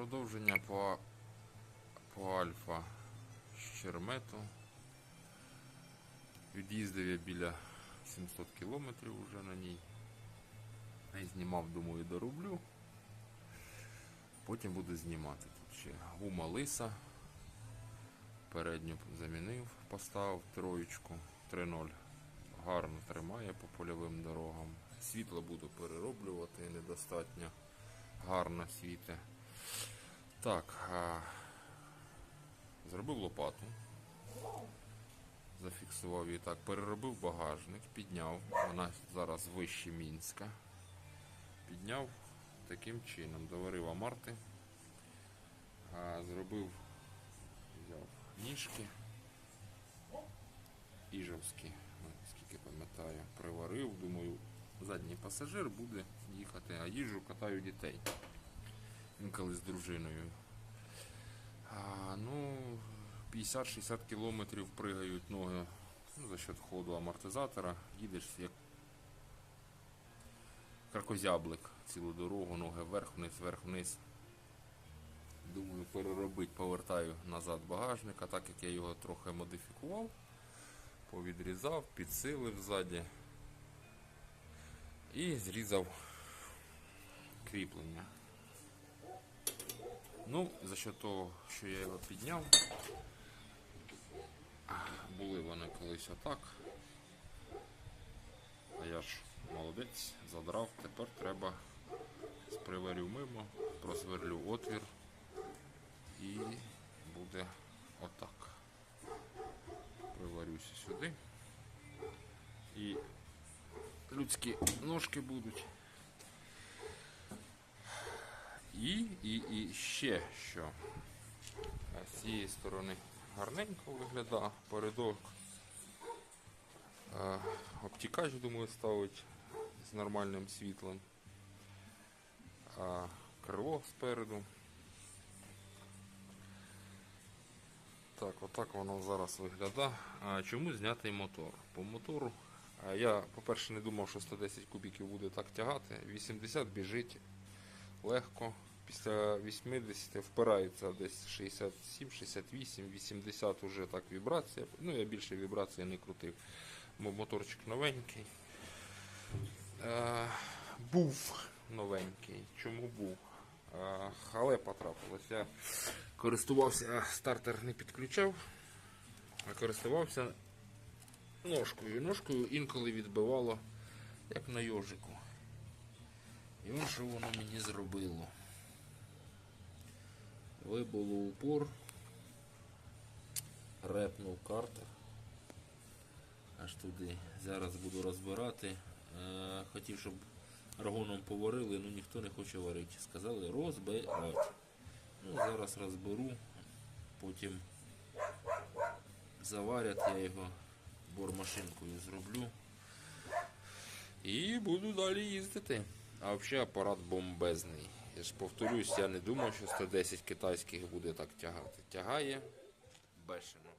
Продовження по, по альфа Щермету. Від'їздив я біля 700 кілометрів уже на ній. Не знімав, думаю, дороблю. Потім буду знімати тут ще гума лиса. Передню замінив, поставив троєчку 3.0. Гарно тримає по польовим дорогам. Світло буду перероблювати, недостатньо гарно світе. Так, а, зробив лопату. Зафіксував її так, переробив багажник, підняв. Вона зараз вище Мінська. Підняв таким чином, доварив амарти, а, зробив, взяв ніжки іжовські, ну, скільки пам'ятаю, приварив, думаю, задній пасажир буде їхати, а їжу катаю дітей. Інколи з дружиною. А, ну, 50-60 кілометрів пригають ноги ну, за счет ходу амортизатора. Їдеш як кракозяблик цілу дорогу, ноги вверх-вниз, вверх-вниз. Думаю, переробити, повертаю назад багажник, а так як я його трохи модифікував, повідрізав, підсилив ззаді і зрізав кріплення. Ну, за що того, що я його підняв, були вони колись отак. А я ж молодець, задрав, тепер треба сприварю мимо, просверлю отвір і буде отак. Приварюся сюди. І людські ножки будуть. І, і, і ще що. З цієї сторони гарненько виглядає передок. Е, Обтікач, думаю, ставить з нормальним світлом. А крило спереду. Так, отак воно зараз виглядає. А чому знятий мотор? По мотору я, по-перше, не думав, що 110 кубіків буде так тягати. 80 біжить легко. Після 80 впирається десь 67, 68, 80 вже так вібрація. Ну, я більше вібрації не крутив. Бо моторчик новенький. Е, був новенький. Чому був? Е, халепа трапилась. Я користувався, стартер не підключав, а користувався ножкою. Ножкою інколи відбивало, як на йожику. І що воно мені зробило. Вибуло упор, репнув картер. Аж туди. Зараз буду розбирати. Е, хотів, щоб аргоном поварили, але ніхто не хоче варити. Сказали розбирати. Ну, зараз розберу, потім заварять я його бормашинкою зроблю. І буду далі їздити. А взагалі апарат бомбезний. Я ж повторюсь, я не думав, що 110 китайських буде так тягати. Тягає бешено.